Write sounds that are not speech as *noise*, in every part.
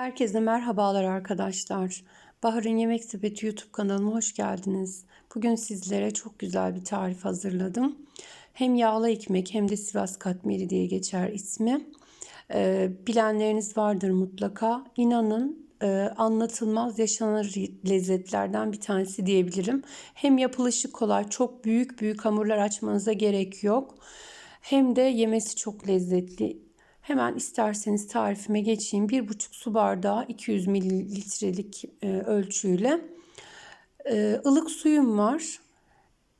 Herkese merhabalar arkadaşlar. Bahar'ın Yemek Sepeti YouTube kanalıma hoş geldiniz. Bugün sizlere çok güzel bir tarif hazırladım. Hem yağlı ekmek hem de Sivas katmeri diye geçer ismi. Ee, bilenleriniz vardır mutlaka. İnanın e, anlatılmaz yaşanır lezzetlerden bir tanesi diyebilirim. Hem yapılışı kolay, çok büyük büyük hamurlar açmanıza gerek yok. Hem de yemesi çok lezzetli. Hemen isterseniz tarifime geçeyim. 1,5 su bardağı 200 mililitrelik e, ölçüyle e, ılık suyum var.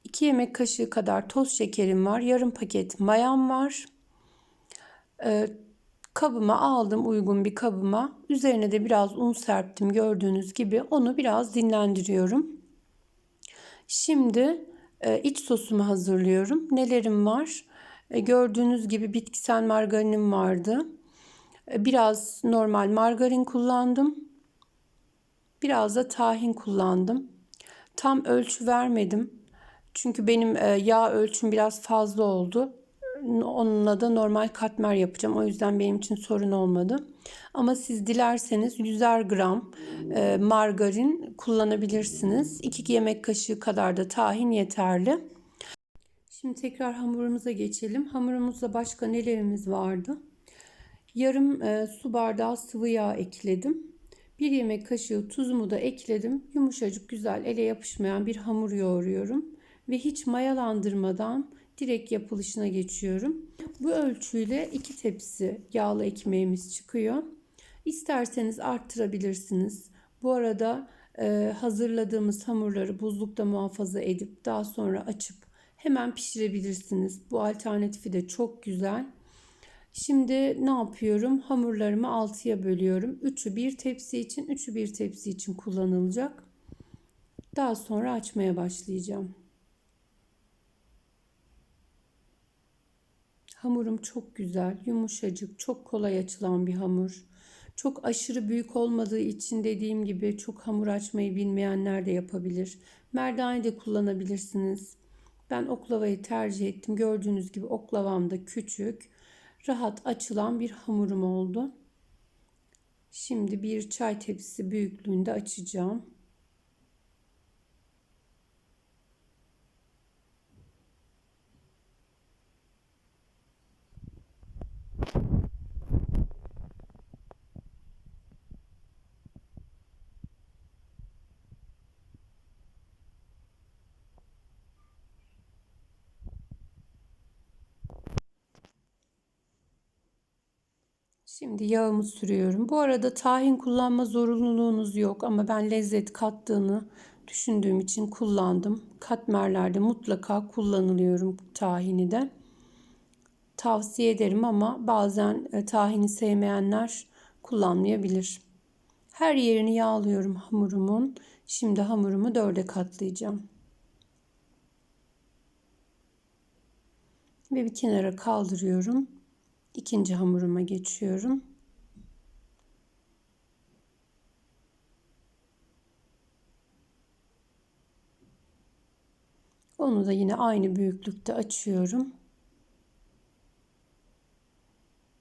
2 yemek kaşığı kadar toz şekerim var. Yarım paket mayam var. E, kabıma aldım uygun bir kabıma. Üzerine de biraz un serptim gördüğünüz gibi. Onu biraz dinlendiriyorum. Şimdi iç sosumu hazırlıyorum. Nelerim var? E, gördüğünüz gibi bitkisel margarinim vardı. E, biraz normal margarin kullandım. Biraz da tahin kullandım. Tam ölçü vermedim. Çünkü benim e, yağ ölçüm biraz fazla oldu. Onunla da normal katmer yapacağım. O yüzden benim için sorun olmadı. Ama siz dilerseniz 100'er gram margarin kullanabilirsiniz. 2 yemek kaşığı kadar da tahin yeterli. Şimdi tekrar hamurumuza geçelim. Hamurumuzda başka nelerimiz vardı? Yarım e, su bardağı sıvı yağ ekledim. Bir yemek kaşığı tuzumu da ekledim. Yumuşacık güzel ele yapışmayan bir hamur yoğuruyorum. Ve hiç mayalandırmadan direkt yapılışına geçiyorum. Bu ölçüyle iki tepsi yağlı ekmeğimiz çıkıyor. İsterseniz arttırabilirsiniz. Bu arada e, hazırladığımız hamurları buzlukta muhafaza edip daha sonra açıp hemen pişirebilirsiniz. Bu alternatifi de çok güzel. Şimdi ne yapıyorum? Hamurlarımı 6'ya bölüyorum. 3'ü bir tepsi için, 3'ü bir tepsi için kullanılacak. Daha sonra açmaya başlayacağım. Hamurum çok güzel, yumuşacık, çok kolay açılan bir hamur. Çok aşırı büyük olmadığı için dediğim gibi çok hamur açmayı bilmeyenler de yapabilir. Merdane de kullanabilirsiniz. Ben oklavayı tercih ettim. Gördüğünüz gibi oklavam da küçük, rahat açılan bir hamurum oldu. Şimdi bir çay tepsisi büyüklüğünde açacağım. Şimdi yağımı sürüyorum. Bu arada tahin kullanma zorunluluğunuz yok ama ben lezzet kattığını düşündüğüm için kullandım. Katmerlerde mutlaka kullanılıyorum tahini de. Tavsiye ederim ama bazen e, tahini sevmeyenler kullanmayabilir. Her yerini yağlıyorum hamurumun. Şimdi hamurumu dörde katlayacağım. Ve bir kenara kaldırıyorum ikinci hamuruma geçiyorum. Onu da yine aynı büyüklükte açıyorum.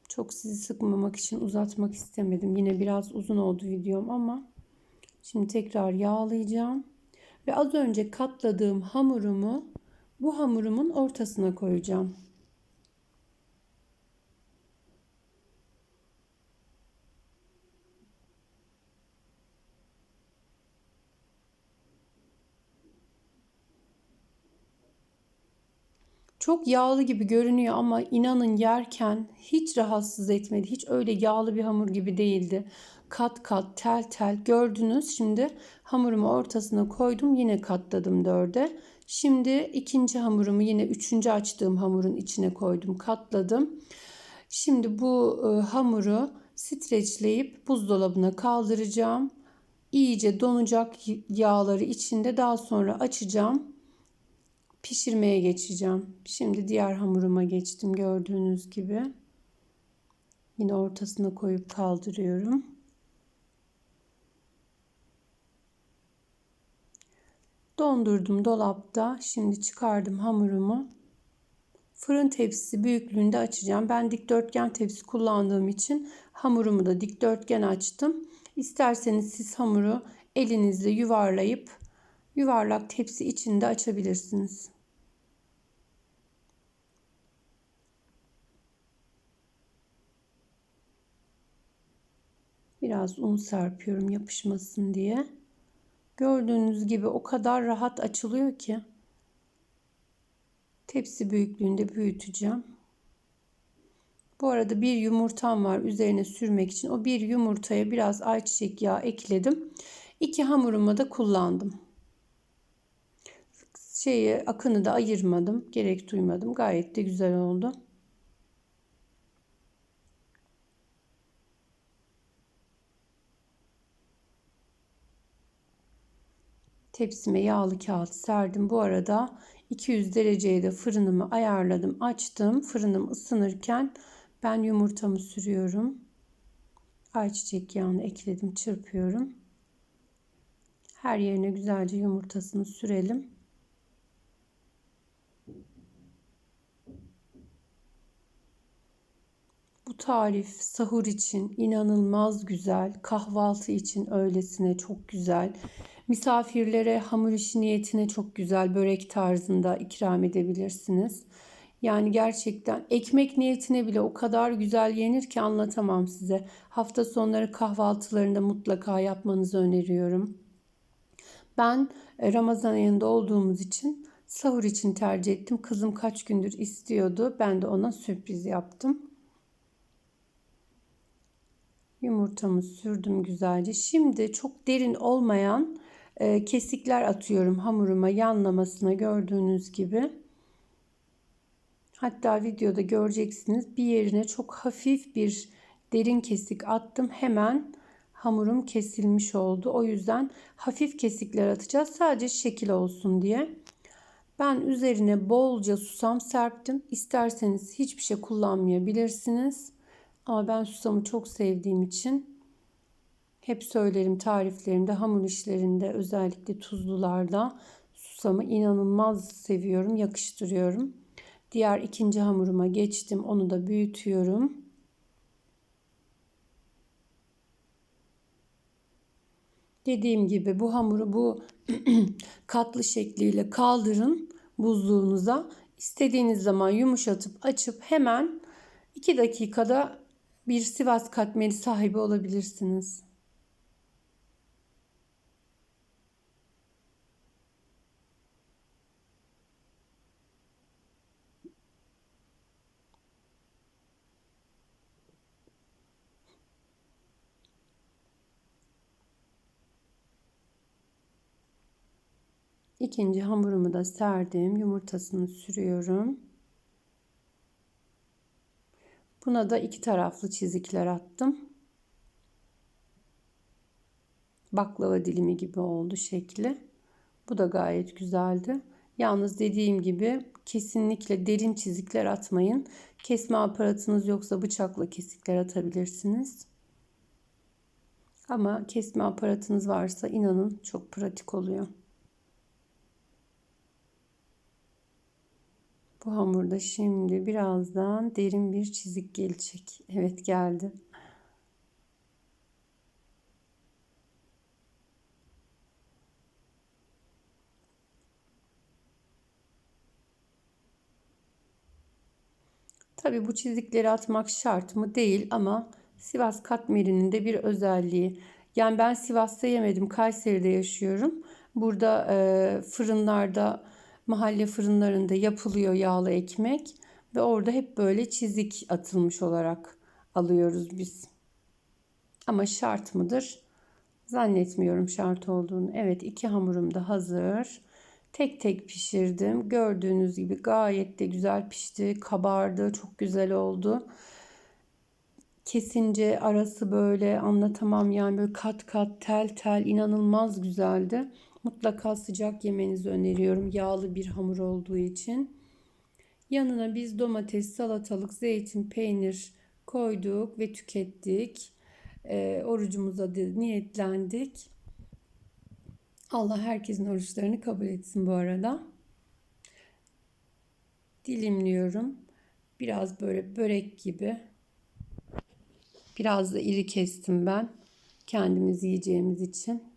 Çok sizi sıkmamak için uzatmak istemedim. Yine biraz uzun oldu videom ama şimdi tekrar yağlayacağım. Ve az önce katladığım hamurumu bu hamurumun ortasına koyacağım. Çok yağlı gibi görünüyor ama inanın yerken hiç rahatsız etmedi. Hiç öyle yağlı bir hamur gibi değildi. Kat kat tel tel gördünüz. Şimdi hamurumu ortasına koydum. Yine katladım dörde. Şimdi ikinci hamurumu yine üçüncü açtığım hamurun içine koydum. Katladım. Şimdi bu e, hamuru streçleyip buzdolabına kaldıracağım. İyice donacak yağları içinde daha sonra açacağım pişirmeye geçeceğim. Şimdi diğer hamuruma geçtim gördüğünüz gibi. Yine ortasına koyup kaldırıyorum. Dondurdum dolapta. Şimdi çıkardım hamurumu. fırın tepsisi büyüklüğünde açacağım. Ben dikdörtgen tepsi kullandığım için hamurumu da dikdörtgen açtım. İsterseniz siz hamuru elinizle yuvarlayıp yuvarlak tepsi içinde açabilirsiniz. Biraz un serpiyorum yapışmasın diye. Gördüğünüz gibi o kadar rahat açılıyor ki. Tepsi büyüklüğünde büyüteceğim. Bu arada bir yumurtam var üzerine sürmek için. O bir yumurtaya biraz ayçiçek yağı ekledim. İki hamuruma da kullandım. Şeyi akını da ayırmadım. Gerek duymadım. Gayet de güzel oldu. Tepsime yağlı kağıt serdim. Bu arada 200 dereceye de fırınımı ayarladım. Açtım. Fırınım ısınırken ben yumurtamı sürüyorum. Ayçiçek yağını ekledim. Çırpıyorum. Her yerine güzelce yumurtasını sürelim. Tarif sahur için inanılmaz güzel, kahvaltı için öylesine çok güzel. Misafirlere hamur işi niyetine çok güzel börek tarzında ikram edebilirsiniz. Yani gerçekten ekmek niyetine bile o kadar güzel yenir ki anlatamam size. Hafta sonları kahvaltılarında mutlaka yapmanızı öneriyorum. Ben e, Ramazan ayında olduğumuz için sahur için tercih ettim. Kızım kaç gündür istiyordu. Ben de ona sürpriz yaptım. Yumurtamı sürdüm güzelce. Şimdi çok derin olmayan e, kesikler atıyorum hamuruma yanlamasına gördüğünüz gibi. Hatta videoda göreceksiniz bir yerine çok hafif bir derin kesik attım. Hemen hamurum kesilmiş oldu. O yüzden hafif kesikler atacağız. Sadece şekil olsun diye. Ben üzerine bolca susam serptim. İsterseniz hiçbir şey kullanmayabilirsiniz. Ama ben susamı çok sevdiğim için hep söylerim tariflerimde, hamur işlerinde özellikle tuzlularda susamı inanılmaz seviyorum, yakıştırıyorum. Diğer ikinci hamuruma geçtim. Onu da büyütüyorum. Dediğim gibi bu hamuru bu *clears throat* katlı şekliyle kaldırın buzluğunuza. İstediğiniz zaman yumuşatıp açıp hemen 2 dakikada bir Sivas katmeri sahibi olabilirsiniz. İkinci hamurumu da serdim. Yumurtasını sürüyorum. Buna da iki taraflı çizikler attım. Baklava dilimi gibi oldu şekli. Bu da gayet güzeldi. Yalnız dediğim gibi kesinlikle derin çizikler atmayın. Kesme aparatınız yoksa bıçakla kesikler atabilirsiniz. Ama kesme aparatınız varsa inanın çok pratik oluyor. Bu hamurda şimdi birazdan derin bir çizik gelecek. Evet geldi. Tabi bu çizikleri atmak şart mı? Değil ama Sivas katmerinin de bir özelliği. Yani ben Sivas'ta yemedim. Kayseri'de yaşıyorum. Burada e, fırınlarda mahalle fırınlarında yapılıyor yağlı ekmek ve orada hep böyle çizik atılmış olarak alıyoruz biz. Ama şart mıdır? Zannetmiyorum şart olduğunu. Evet iki hamurum da hazır. Tek tek pişirdim. Gördüğünüz gibi gayet de güzel pişti. Kabardı. Çok güzel oldu. Kesince arası böyle anlatamam yani böyle kat kat tel tel inanılmaz güzeldi. Mutlaka sıcak yemenizi öneriyorum. Yağlı bir hamur olduğu için. Yanına biz domates, salatalık, zeytin, peynir koyduk ve tükettik. E, orucumuza da niyetlendik. Allah herkesin oruçlarını kabul etsin bu arada. dilimliyorum. Biraz böyle börek gibi. Biraz da iri kestim ben. Kendimiz yiyeceğimiz için.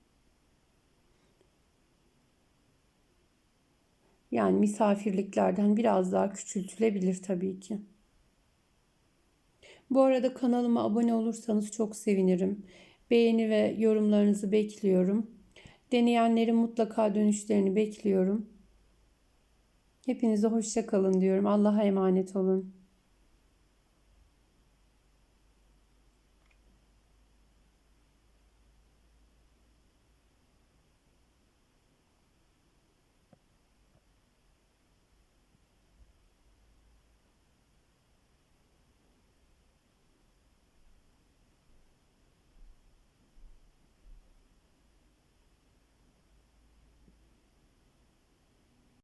Yani misafirliklerden biraz daha küçültülebilir tabii ki. Bu arada kanalıma abone olursanız çok sevinirim. Beğeni ve yorumlarınızı bekliyorum. Deneyenlerin mutlaka dönüşlerini bekliyorum. Hepinize hoşça kalın diyorum. Allah'a emanet olun.